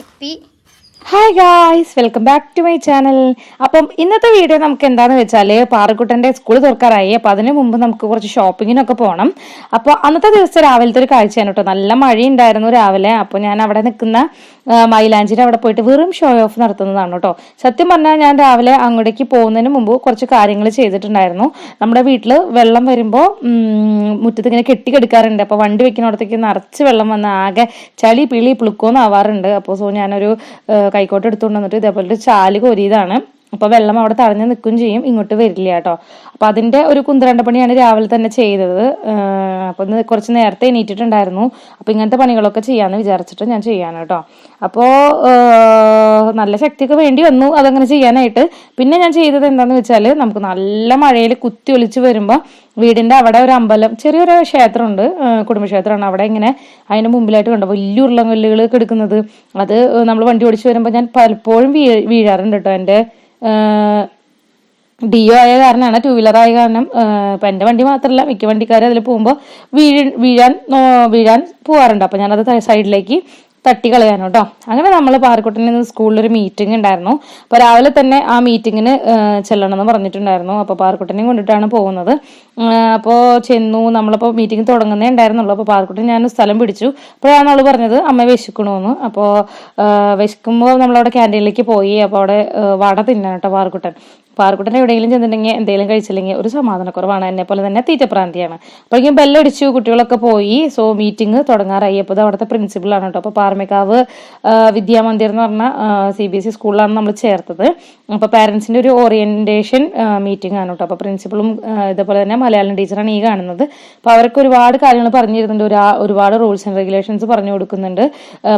ഇപ്പി hi guys welcome back to my channel അപ്പം ഇന്നത്തെ വീഡിയോ നമുക്ക് എന്താണെന്ന് വെച്ചാൽ പാറക്കുട്ടന്റെ സ്കൂൾ തുറക്കാറായി. അപ്പം അതിന് മുമ്പ് നമുക്ക് കുറച്ച് ഷോപ്പിങ്ങിനൊക്കെ പോകണം അപ്പോൾ അന്നത്തെ ദിവസം രാവിലത്തെ ഒരു കാഴ്ചയാണ് കേട്ടോ. നല്ല മഴയുണ്ടായിരുന്നു രാവിലെ. അപ്പോൾ ഞാൻ അവിടെ നിൽക്കുന്ന മൈലാഞ്ചിന്റെ അവിടെ പോയിട്ട് വെറും ഷോ ഓഫ് നടത്തുന്നതാണ് കേട്ടോ. സത്യം പറഞ്ഞാൽ ഞാൻ രാവിലെ അങ്ങോട്ടേക്ക് പോകുന്നതിന് മുമ്പ് കുറച്ച് കാര്യങ്ങൾ ചെയ്തിട്ടുണ്ടായിരുന്നു. നമ്മുടെ വീട്ടിൽ വെള്ളം വരുമ്പോൾ മുറ്റത്ത് ഇങ്ങനെ കെട്ടിക്കെടുക്കാറുണ്ട് അപ്പോൾ വണ്ടി വെക്കുന്നിടത്തേക്ക് നിറച്ച് വെള്ളം വന്ന് ആകെ ചളി പിളി പുളുക്കോന്ന് ആവാറുണ്ട് അപ്പോൾ സോ ഞാനൊരു കൈക്കോട്ട് എടുത്തുകൊണ്ട് വന്നിട്ട് ഇതേപോലെ ചാൽ കോരിയതാണ്. അപ്പോൾ വെള്ളം അവിടെ തടഞ്ഞു നിൽക്കുകയും ചെയ്യും ഇങ്ങോട്ട് വരില്ല കേട്ടോ. അപ്പോൾ അതിന്റെ ഒരു കുന്തിരണ്ട പണിയാണ് രാവിലെ തന്നെ ചെയ്തത്. ഇന്ന് കുറച്ച് നേരത്തെ എണീറ്റിട്ടുണ്ടായിരുന്നു. അപ്പോൾ ഇങ്ങനത്തെ പണികളൊക്കെ ചെയ്യാന്ന് വിചാരിച്ചിട്ട് ഞാൻ ചെയ്യാണ് കേട്ടോ. അപ്പോ നല്ല ശക്തിയൊക്കെ വേണ്ടി വന്നു അതങ്ങനെ ചെയ്യാനായിട്ട്. പിന്നെ ഞാൻ ചെയ്തത് എന്താണെന്ന് വെച്ചാൽ നമുക്ക് നല്ല മഴയിൽ കുത്തി ഒലിച്ച് വരുമ്പോൾ വീടിന്റെ അവിടെ ഒരു അമ്പലം ചെറിയൊരു ക്ഷേത്രമുണ്ട് കുടുംബക്ഷേത്രമാണ്. അവിടെ ഇങ്ങനെ അതിന് മുമ്പിലായിട്ട് കണ്ടോ വലിയ ഉരുളങ്കല്ലുകൾ കിടക്കുന്നത് അത് നമ്മൾ വണ്ടി ഓടിച്ച് വരുമ്പോൾ ഞാൻ പലപ്പോഴും വീഴാറുണ്ട് കേട്ടോ എന്റെ ഡിയോ ആയ കാരണമാണ് ടൂ വീലർ ആയ കാരണം. ഇപ്പം എന്റെ വണ്ടി മാത്രമല്ല മിക്ക വണ്ടിക്കാരും അതിൽ പോകുമ്പോൾ വീഴ് വീഴാൻ വീഴാൻ പോവാറുണ്ട്. അപ്പം ഞാനത് സൈഡിലേക്ക് തട്ടി കളയാനോ കേട്ടോ അങ്ങനെ നമ്മൾ പാറക്കുട്ടനിൽ നിന്ന് സ്കൂളിലൊരു മീറ്റിംഗ് ഉണ്ടായിരുന്നു അപ്പോൾ രാവിലെ തന്നെ ആ മീറ്റിങ്ങിന് ചെല്ലണം എന്ന് പറഞ്ഞിട്ടുണ്ടായിരുന്നു. അപ്പോൾ പാറക്കുട്ടനെയും കൊണ്ടിട്ടാണ് പോകുന്നത്. അപ്പോൾ ചെന്നു. നമ്മളിപ്പോൾ മീറ്റിംഗ് തുടങ്ങുന്നേ ഉണ്ടായിരുന്നുള്ളൂ. അപ്പോൾ പാർക്കുട്ടി ഞാൻ സ്ഥലം പിടിച്ചു. അപ്പോഴാണ് അവൾ പറഞ്ഞത് അമ്മ വിശക്കണമെന്ന് അപ്പോൾ വിശക്കുമ്പോൾ നമ്മളവിടെ ക്യാന്റീനിലേക്ക് പോയി. അപ്പോൾ അവിടെ വട തിന്നാണ് കേട്ടോ പാറക്കുട്ടൻ പാറക്കുട്ടൻ എവിടെയെങ്കിലും ചെന്നിട്ടുണ്ടെങ്കിൽ എന്തെങ്കിലും കഴിച്ചില്ലെങ്കിൽ ഒരു സമാധാനക്കുറവാണ്. എന്നെ പോലെ തന്നെ തീറ്റപ്രാന്തിയാണ്. അപ്പോഴേക്കും ബെല്ലടിച്ചു കുട്ടികളൊക്കെ പോയി. സോ മീറ്റിംഗ് തുടങ്ങാറായി. അപ്പോൾ അവിടുത്തെ പ്രിൻസിപ്പളാണ് കേട്ടോ. അപ്പോൾ പാറമേക്കാവ് വിദ്യാമന്ദിർ എന്ന് പറഞ്ഞ സി ബി എസ് ഇ സ്കൂളിലാണ് നമ്മൾ ചേർത്തത്. അപ്പോൾ പാരൻസിന്റെ ഒരു ഓറിയന്റേഷൻ മീറ്റിംഗ് ആണ് കേട്ടോ. അപ്പോൾ പ്രിൻസിപ്പളും ഇതേപോലെ തന്നെ മലയാളം ടീച്ചറാണ് ഈ കാണുന്നത്. അപ്പോൾ അവർക്ക് ഒരുപാട് കാര്യങ്ങൾ പറഞ്ഞു തരുന്നുണ്ട് ഒരു ഒരുപാട് റൂൾസ് ആൻഡ് റെഗുലേഷൻസ് പറഞ്ഞു കൊടുക്കുന്നുണ്ട്.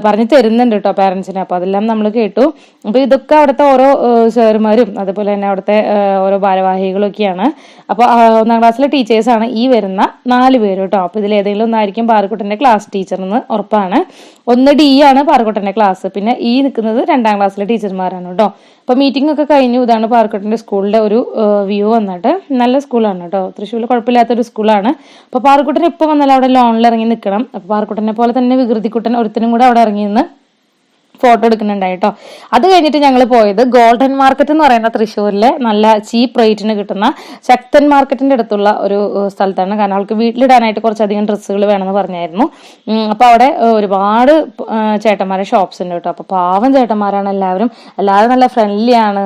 പറഞ്ഞു തരുന്നുണ്ട് കേട്ടോ പാരൻസിന് അപ്പോൾ അതെല്ലാം നമ്മൾ കേട്ടു. അപ്പോൾ ഇതൊക്കെ അവിടുത്തെ ഓരോ സാറുമാരും അതുപോലെ തന്നെ അവിടുത്തെ ഓരോ ഭാരവാഹികളൊക്കെയാണ്. അപ്പോൾ ഒന്നാം ക്ലാസ്സിലെ ടീച്ചേഴ്സാണ് ഈ വരുന്ന നാല് പേര് കേട്ടോ അപ്പോൾ ഇതിൽ ഏതെങ്കിലും ഒന്നായിരിക്കും ബാർക്കുട്ടന്റെ ക്ലാസ് ടീച്ചർ എന്ന് ഉറപ്പാണ്. ഒന്ന് ഡി ആണ് പാറക്കുട്ടന്റെ ക്ലാസ് പിന്നെ ഈ നിൽക്കുന്നത് രണ്ടാം ക്ലാസ്സിലെ ടീച്ചർമാരാണ് കേട്ടോ. അപ്പോൾ മീറ്റിംഗ് ഒക്കെ കഴിഞ്ഞു. ഇതാണ് പാറക്കുട്ടന്റെ സ്കൂളിന്റെ ഒരു വ്യൂ വന്നിട്ട്. നല്ല സ്കൂളാണ് കേട്ടോ. തൃശ്ശൂരിൽ കുഴപ്പമില്ലാത്തൊരു സ്കൂളാണ് അപ്പോൾ പാറക്കുട്ടൻ ഇപ്പോൾ വന്നാലും അവിടെ ലോണിൽ ഇറങ്ങി നിൽക്കണം അപ്പോൾ പാറക്കുട്ടനെ പോലെ തന്നെ വികൃതിക്കുട്ടൻ ഒരുത്തനും കൂടെ അവിടെ ഇറങ്ങി നിന്ന് ഫോട്ടോ എടുക്കുന്നുണ്ടായി കേട്ടോ അത് കഴിഞ്ഞിട്ട് ഞങ്ങൾ പോയത് ഗോൾഡൻ മാർക്കറ്റ് എന്ന് പറയുന്ന തൃശ്ശൂരിലെ നല്ല ചീപ്പ് റേറ്റിന് കിട്ടുന്ന ശക്തൻ മാർക്കറ്റിന്റെ അടുത്തുള്ള ഒരു സ്ഥലത്താണ്. കാരണം അവൾക്ക് വീട്ടിലിടാനായിട്ട് കുറച്ചധികം ഡ്രസ്സുകൾ വേണമെന്ന് പറഞ്ഞായിരുന്നു. അപ്പോൾ അവിടെ ഒരുപാട് ചേട്ടന്മാരെ ഷോപ്സ് ഉണ്ട് കേട്ടോ. അപ്പോൾ പാവം ചേട്ടന്മാരാണ് എല്ലാവരും. എല്ലാവരും നല്ല ഫ്രണ്ട്ലി ആണ്.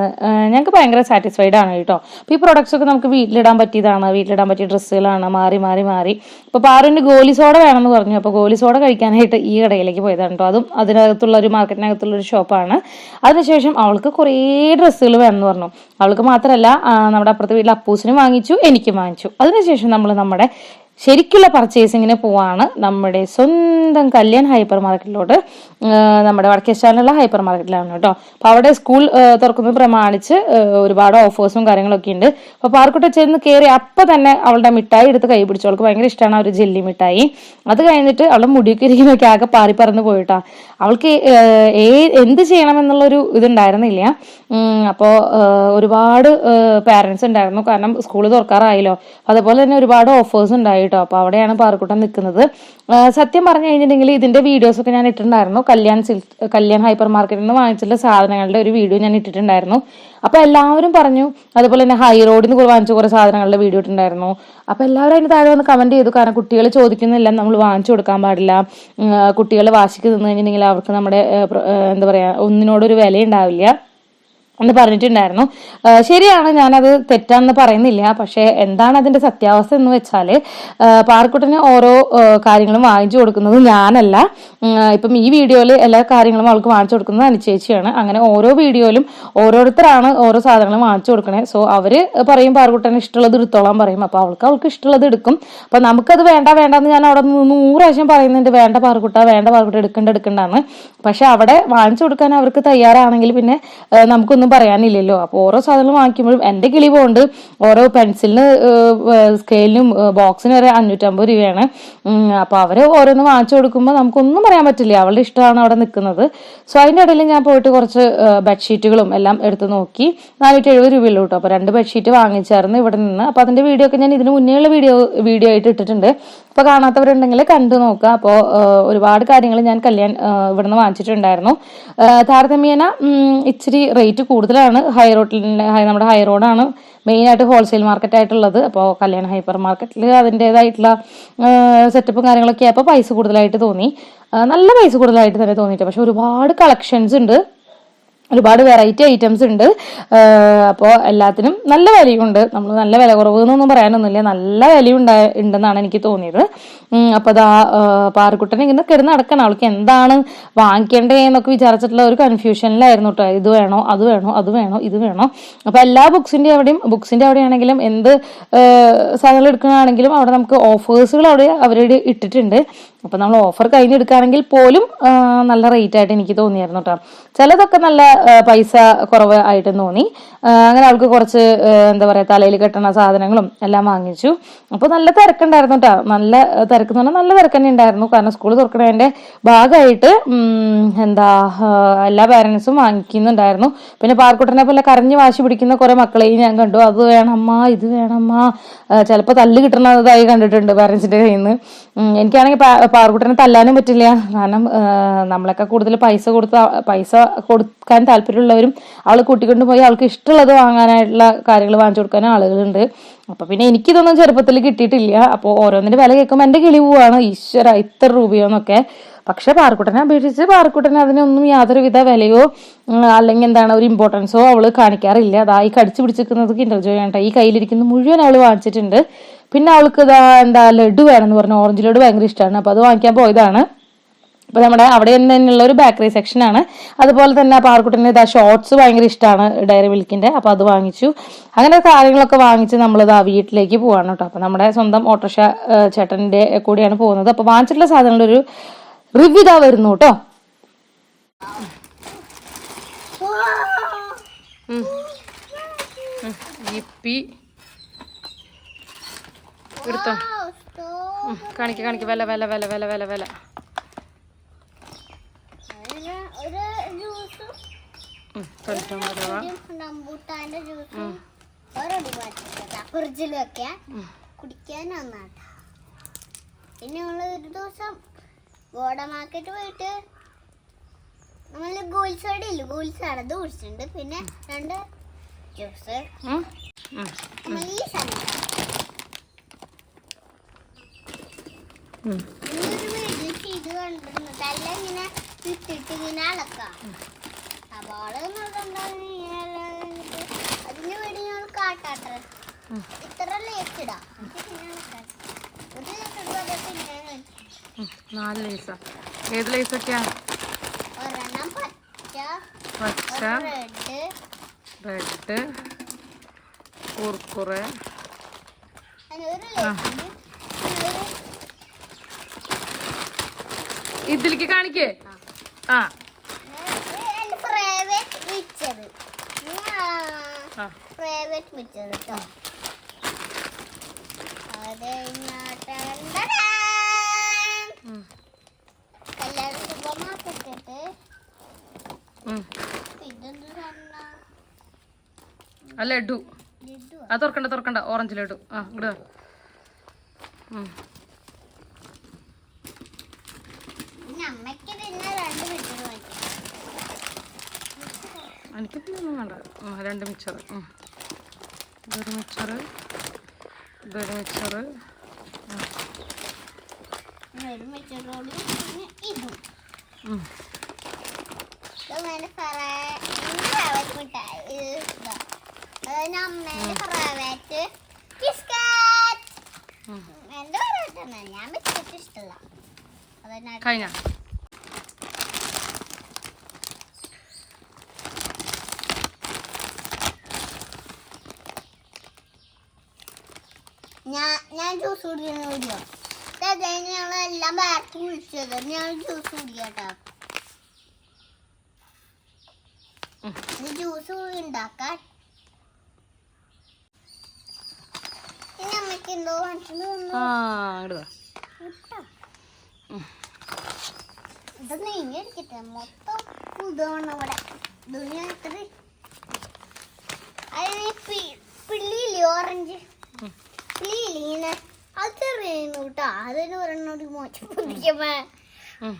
ഞങ്ങൾക്ക് ഭയങ്കര സാറ്റിസ്ഫൈഡ് ആണ് കേട്ടോ. അപ്പോൾ ഈ പ്രൊഡക്ട്സ് ഒക്കെ നമുക്ക് വീട്ടിലിടാൻ പറ്റിയതാണ്. വീട്ടിലിടാൻ പറ്റിയ ഡ്രസ്സുകളാണ്. മാറി മാറി മാറി. അപ്പോൾ പാറുവിന് ഗോലി സോഡ വേണമെന്ന് പറഞ്ഞു. അപ്പോൾ ഗോലി സോഡ കഴിക്കാനായിട്ട് ഈ കടയിലേക്ക് പോയതാണ് കേട്ടോ. അതും അതിനകത്തുള്ള ഒരു മാർക്കറ്റിനകത്തുള്ള ഒരു ഷോപ്പാണ്. അതിനുശേഷം അവൾക്ക് കുറേ ഡ്രസ്സുകൾ വേണമെന്ന് പറഞ്ഞു. അവൾക്ക് മാത്രമല്ല നമ്മുടെ അപ്പുറത്തെ വീട്ടിൽ അപ്പൂസിനും വാങ്ങിച്ചു എനിക്കും വാങ്ങിച്ചു. അതിനുശേഷം നമ്മൾ നമ്മുടെ ശരിക്കുള്ള പർച്ചേസിങ്ങിന് പോവാണ് നമ്മുടെ സ്വന്തം കല്യാൺ ഹൈപ്പർ മാർക്കറ്റിലോട്ട് നമ്മുടെ വടക്കേശാലുള്ള ഹൈപ്പർ മാർക്കറ്റിലാണ് കേട്ടോ. അപ്പോൾ അവിടെ സ്കൂൾ തുറക്കുന്നത് പ്രമാണിച്ച് ഒരുപാട് ഓഫേഴ്സും കാര്യങ്ങളൊക്കെ ഉണ്ട്. അപ്പോൾ പാർക്കുട്ട ചെന്ന് കയറി അപ്പം തന്നെ അവളുടെ മിഠായി എടുത്ത് കൈ പിടിച്ചു. അവൾക്ക് ഭയങ്കര ഇഷ്ടമാണ് ആ ഒരു ജെല്ലി മിഠായി. അത് കഴിഞ്ഞിട്ട് അവളുടെ മുടിയൊക്കെ ഇരിക്കുന്നൊക്കെ ആകെ പാറി പറന്ന് പോയിട്ടാ. അവൾക്ക് ഏ എന്ത് ചെയ്യണമെന്നുള്ളൊരു ഇതുണ്ടായിരുന്നില്ല. അപ്പോൾ ഒരുപാട് പാരൻസ് ഉണ്ടായിരുന്നു. കാരണം സ്കൂൾ തുറക്കാറായല്ലോ. അതുപോലെ തന്നെ ഒരുപാട് ഓഫേഴ്സ് ഉണ്ടായി കേട്ടോ. അപ്പോൾ അവിടെയാണ് പാറക്കൂട്ടം നിൽക്കുന്നത് സത്യം പറഞ്ഞു കഴിഞ്ഞിട്ടുണ്ടെങ്കിൽ ഇതിന്റെ വീഡിയോസ് ഒക്കെ ഞാൻ ഇട്ടിട്ടുണ്ടായിരുന്നു. കല്യാൺ സിൽക്ക് കല്യാൺ ഹൈപ്പർ മാർക്കറ്റിൽ നിന്ന് വാങ്ങിച്ചിട്ടുള്ള സാധനങ്ങളുടെ ഒരു വീഡിയോ ഞാൻ ഇട്ടിട്ടുണ്ടായിരുന്നു. അപ്പോൾ എല്ലാവരും പറഞ്ഞു അതുപോലെ തന്നെ ഹൈ റോഡിൽ നിന്ന് വാങ്ങിച്ച കുറേ സാധനങ്ങളുടെ വീഡിയോ ഇട്ടിട്ടുണ്ടായിരുന്നു. അപ്പോൾ എല്ലാവരും അതിന് താഴെ വന്ന് കമന്റ് ചെയ്തു. കാരണം കുട്ടികൾ ചോദിക്കുന്നില്ല നമ്മൾ വാങ്ങിച്ചു കൊടുക്കാൻ പാടില്ല. കുട്ടികൾ വാശിക്ക് നിന്ന് കഴിഞ്ഞിട്ടുണ്ടെങ്കിൽ അവർക്ക് നമ്മുടെ എന്താ പറയാ ഒന്നിനോടൊരു വില ഉണ്ടാവില്ല എന്ന് പറഞ്ഞിട്ടുണ്ടായിരുന്നു. ശരിയാണ് ഞാനത് തെറ്റാന്ന് പറയുന്നില്ല. പക്ഷേ എന്താണ് അതിന്റെ സത്യാവസ്ഥ എന്ന് വെച്ചാൽ പാർക്കുട്ടന് ഓരോ കാര്യങ്ങളും വാങ്ങിച്ചു കൊടുക്കുന്നത് ഞാനല്ല. ഇപ്പം ഈ വീഡിയോയിൽ എല്ലാ കാര്യങ്ങളും അവൾക്ക് വാങ്ങിച്ചു കൊടുക്കുന്നത് അനുചേച്ചിയാണ്. അങ്ങനെ ഓരോ വീഡിയോയിലും ഓരോരുത്തരാണ് ഓരോ സാധനങ്ങളും വാങ്ങിച്ചു കൊടുക്കണേ. സോ അവർ പറയും പാർക്കുട്ടന് ഇഷ്ടമുള്ളത് എടുത്തോളാൻ പറയും. അപ്പോൾ അവൾക്ക് അവൾക്ക് ഇഷ്ടമുള്ളത് എടുക്കും. അപ്പം നമുക്കത് വേണ്ട വേണ്ട എന്ന് ഞാൻ അവിടെ നൂറ് പ്രാവശ്യം പറയുന്നുണ്ട് വേണ്ട പാർക്കുട്ട വേണ്ട പാർക്കുട്ട എടുക്കണ്ട എടുക്കണ്ടെന്ന്. പക്ഷെ അവിടെ വാങ്ങിച്ചു കൊടുക്കാൻ അവർക്ക് തയ്യാറാണെങ്കിൽ പിന്നെ ആ, നമുക്കൊന്നും പറയാനില്ലല്ലോ. അപ്പോൾ ഓരോ സാധനങ്ങൾ വാങ്ങിക്കുമ്പോഴും എന്റെ കിളി പോകുന്നുണ്ട് ഓരോ പെൻസിലിന് സ്കെയിലിനും ബോക്സിന് വരെ അഞ്ഞൂറ്റമ്പത് രൂപയാണ്. അപ്പോൾ അവർ ഓരോന്ന് വാങ്ങിച്ചു കൊടുക്കുമ്പോൾ നമുക്കൊന്നും പറയാൻ പറ്റില്ല. അവളുടെ ഇഷ്ടമാണ് അവിടെ നിൽക്കുന്നത്. സോ അതിന്റെ ഇടയിൽ ഞാൻ പോയിട്ട് കുറച്ച് ബെഡ്ഷീറ്റുകളും എല്ലാം എടുത്ത് നോക്കി. നാനൂറ്റി എഴുപത് രൂപയുള്ളൂ കേട്ടോ അപ്പോൾ രണ്ട് ബെഡ്ഷീറ്റ് വാങ്ങിച്ചായിരുന്നു ഇവിടെ നിന്ന്. അപ്പോൾ അതിന്റെ വീഡിയോ ഒക്കെ ഞാൻ ഇതിന് മുന്നേയുള്ള വീഡിയോ വീഡിയോ ആയിട്ട് ഇട്ടിട്ടുണ്ട്. ഇപ്പൊ കാണാത്തവരുണ്ടെങ്കിൽ കണ്ടു നോക്കുക. അപ്പോൾ ഒരുപാട് കാര്യങ്ങൾ ഞാൻ കല്യാൺ ഇവിടുന്ന് വാങ്ങിച്ചിട്ടുണ്ടായിരുന്നു. താരതമ്യേന ഇച്ചിരി റേറ്റ് കൂടുതലാണ്. ഹൈ റോഡിൽ നമ്മുടെ ഹൈ റോഡാണ് മെയിൻ ആയിട്ട് ഹോൾസെയിൽ മാർക്കറ്റ് ആയിട്ടുള്ളത്. അപ്പോൾ കല്യാൺ ഹൈപ്പർ മാർക്കറ്റിൽ അതിന്റെതായിട്ടുള്ള സെറ്റപ്പും കാര്യങ്ങളൊക്കെ ആയപ്പോൾ പൈസ കൂടുതലായിട്ട് തോന്നി. നല്ല പൈസ കൂടുതലായിട്ട് തന്നെ തോന്നിയിട്ട് പക്ഷെ ഒരുപാട് കളക്ഷൻസ് ഉണ്ട്. ഒരുപാട് വെറൈറ്റി ഐറ്റംസ് ഉണ്ട്. അപ്പോൾ എല്ലാത്തിനും നല്ല വിലയുണ്ട്. നമ്മൾ നല്ല വില കുറവ് എന്നൊന്നും പറയാനൊന്നുമില്ല. നല്ല വിലയുണ്ട ഉണ്ടെന്നാണ് എനിക്ക് തോന്നിയത്. അപ്പോൾ അതാ പാറക്കുട്ടൻ ഇങ്ങനെ കിടന്ന് നടക്കണം. അവൾക്ക് എന്താണ് വാങ്ങിക്കേണ്ടേ എന്നൊക്കെ വിചാരിച്ചിട്ടുള്ള ഒരു കൺഫ്യൂഷനിലായിരുന്നു കേട്ടോ ഇത് വേണോ അത് വേണോ അത് വേണോ ഇത് വേണോ. അപ്പോൾ എല്ലാ ബുക്സിന്റെ അവിടെയും ബുക്സിന്റെ അവിടെയാണെങ്കിലും എന്ത് സാധനങ്ങൾ എടുക്കുകയാണെങ്കിലും അവിടെ നമുക്ക് ഓഫേഴ്സുകൾ അവിടെ അവരുടെ ഇട്ടിട്ടുണ്ട്. അപ്പോൾ നമ്മൾ ഓഫർ കഴിഞ്ഞെടുക്കുകയാണെങ്കിൽ പോലും നല്ല റേറ്റ് ആയിട്ട് എനിക്ക് തോന്നിയായിരുന്നു കേട്ടോ ചിലതൊക്കെ നല്ല പൈസ കുറവ് ആയിട്ട് തോന്നി. അങ്ങനെ അവൾക്ക് കുറച്ച് എന്താ പറയുക തലയിൽ കെട്ടണ സാധനങ്ങളും എല്ലാം വാങ്ങിച്ചു. അപ്പോൾ നല്ല തിരക്കുണ്ടായിരുന്നു കേട്ടോ നല്ല തിരക്ക് എന്ന് പറഞ്ഞാൽ നല്ല തിരക്ക് തന്നെ ഉണ്ടായിരുന്നു. കാരണം സ്കൂൾ തുറക്കണതിന്റെ ഭാഗമായിട്ട് എന്താ എല്ലാ പാരൻസും വാങ്ങിക്കുന്നുണ്ടായിരുന്നു. പിന്നെ പാർക്കുട്ടനെ പോലെ കരഞ്ഞു വാശി പിടിക്കുന്ന കുറെ മക്കളെയും ഞാൻ കണ്ടു. അത് വേണമ്മ ഇത് വേണമ്മ ചിലപ്പോൾ തല്ല് കിട്ടുന്നതായി കണ്ടിട്ടുണ്ട് പാരൻസിന്റെ കയ്യിൽ നിന്ന്. എനിക്കാണെങ്കിൽ പാർക്കുട്ടനെ തല്ലാനും പറ്റില്ല. കാരണം നമ്മളൊക്കെ കൂടുതൽ പൈസ കൊടുത്ത പൈസ കൊടുക്കാൻ താല്പര്യമുള്ളവരും അവൾ കൂട്ടിക്കൊണ്ട് പോയി അവൾക്ക് ഇഷ്ടമുള്ളത് വാങ്ങാനായിട്ടുള്ള കാര്യങ്ങൾ വാങ്ങിച്ചു കൊടുക്കാൻ ആളുകളുണ്ട്. അപ്പൊ പിന്നെ എനിക്കിതൊന്നും ചെറുപ്പത്തിൽ കിട്ടിയിട്ടില്ല. അപ്പോൾ ഓരോന്നിന്റെ വില കേൾക്കുമ്പോൾ എന്റെ കിളി പോവാണ്. ഈശ്വര ഇത്ര രൂപയോന്നൊക്കെ. പക്ഷെ പാറക്കുട്ടനെ അപേക്ഷിച്ച് പാറക്കുട്ടന് അതിനൊന്നും യാതൊരുവിധ വിലയോ അല്ലെങ്കിൽ എന്താണ് ഒരു ഇമ്പോർട്ടൻസോ അവൾ കാണിക്കാറില്ല. അതാ ഈ കടിച്ചു പിടിച്ചിരിക്കുന്നത് കിൻഡർ ജോയ് ആണ് ഈ കയ്യിലിരിക്കുന്ന മുഴുവൻ അവൾ വാങ്ങിച്ചിട്ടുണ്ട്. പിന്നെ അവൾക്ക് ഇതാ എന്താ ലഡു വേണമെന്ന് പറഞ്ഞു. ഓറഞ്ച് ലഡു ഭയങ്കര ഇഷ്ടമാണ് അപ്പൊ അത് വാങ്ങിക്കാൻ പോയതാണ്. അപ്പൊ നമ്മുടെ അവിടെ തന്നെയുള്ള ഒരു ബേക്കറി സെക്ഷൻ ആണ്. അതുപോലെ തന്നെ പാർക്കുട്ടിന് ഇതാ ഷോർട്സ് ഭയങ്കര ഇഷ്ടമാണ് ഡയറി മിൽക്കിന്റെ അപ്പൊ അത് വാങ്ങിച്ചു. അങ്ങനെ കാര്യങ്ങളൊക്കെ വാങ്ങിച്ച് നമ്മൾ ഇതാ വീട്ടിലേക്ക് പോവാണ് കേട്ടോ. അപ്പൊ നമ്മുടെ സ്വന്തം ഓട്ടോഷ ചേട്ടന്റെ കൂടിയാണ് പോകുന്നത്. അപ്പൊ വാങ്ങിച്ചിട്ടുള്ള സാധനങ്ങളുടെ ഒരു റിവ്യൂ ഇതാ വരുന്നു കേട്ടോ. ഇപ്പി കാണിക്ക കാണിക്ക. വില വില വില വില വില വില ഒരു ജ്യൂസും തൊണ്ണൂറ്റൊമ്പത് രൂപ റംബൂട്ടാന്റെ ജ്യൂസും ഓരോടി വെക്കാൻ കുടിക്കാൻ ഒന്നാട്ടാ പിന്നെ നമ്മൾ ഒരു ദിവസം ഗോഡ മാർക്കറ്റ് പോയിട്ട് നമ്മൾ ഗോൾസ് അവിടെ ഇല്ല ഗോൾസ് ആണ് അത് കുടിച്ചിട്ടുണ്ട്. പിന്നെ രണ്ട് ജ്യൂസ്. നമ്മൾ ഈ ഉം. വീട്ടിൽ ചെയ്ത് കണ്ടിരുന്നു. തല്ല ഇങ്ങനെ ഇട്ടിട്ട് ഇങ്ങനെ അളക്കാം വേണ്ടി ഇടുമ്പോൾ നാല് ലൈസ. ഏത് ലേസൊക്കെയാ? പച്ച റെഡ് കുർക്കുറെ. ഇതിലേക്ക് കാണിക്കേ. ആ എന്റെ പ്രൈവറ്റ് മിച്ചത് ആ പ്രൈവറ്റ് കേട്ടോ അത്. കല്യാണ സൂപ്പർ മാർക്കറ്റ് ആ ലഡു. ആ. തുറക്കണ്ട തുറക്കണ്ട. ഓറഞ്ച് ലഡു. ആ. പിന്നെ അമ്മയ്ക്ക് പിന്നെ രണ്ട് മിച്ചർ വാങ്ങിക്കും എനിക്ക് ഒന്നും വേണ്ട രണ്ട് മിക്സർ ഇതൊരു മിക്സർ ഇതൊരു മിക്സർ പിന്നെ ഒരു മിച്ചറോട് പിന്നെ ഇതും ഇതങ്ങനെ ഫറാവറ്റ് മിഠായി ഇത് ഇതാ അതായത് അമ്മേന്റെ ഫറാവറ്റ് ബിസ്ക്കറ്റ് എന്റെ ഫറാവറ്റ് ഞാൻ ബിസ്ക്കറ്റ് ഇഷ്ടമല്ല അതന്നെ കഴിഞ്ഞ ഞാൻ ഞാൻ ജ്യൂസ് കുടിക്കുന്ന വീഡിയോ അതായത് ഞങ്ങളെല്ലാം ബാക്ക് വിളിച്ചത്. ഞാൻ ജ്യൂസ് കുടിക്കട്ടോ. ജ്യൂസ് ഉണ്ടാക്കാൻ. അമ്മയ്ക്ക് എന്തോ ഇടുക ഇത് നെയ്യ് അടിക്കട്ടെ. മൊത്തം ഇതാണ് ഇവിടെ ഇത്ര അതിന് പിള്ളിയില്ലേ ഓറഞ്ച് ഇങ്ങനെ. അത് ചെറിയുന്നു കേട്ടോ അതിന് ഒരെണ്ണോടി മോശം. ഉം.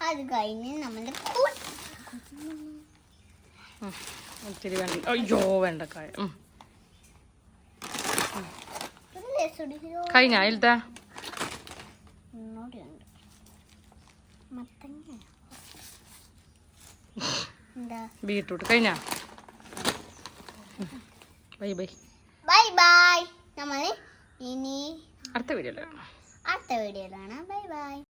അത് കഴിഞ്ഞ് നമ്മുടെ ഒത്തിരി വേണ്ട. അയ്യോ വേണ്ട കായ കഴിഞ്ഞ അതിലത്തെ ബീട്രൂട്ട്. കഴിഞ്ഞ? Bye bye. Bye bye. നമ്മൾ ഇനി അടുത്ത വീഡിയോയിലാണ് അടുത്ത വീഡിയോയിലാണ് ബൈ ബൈ.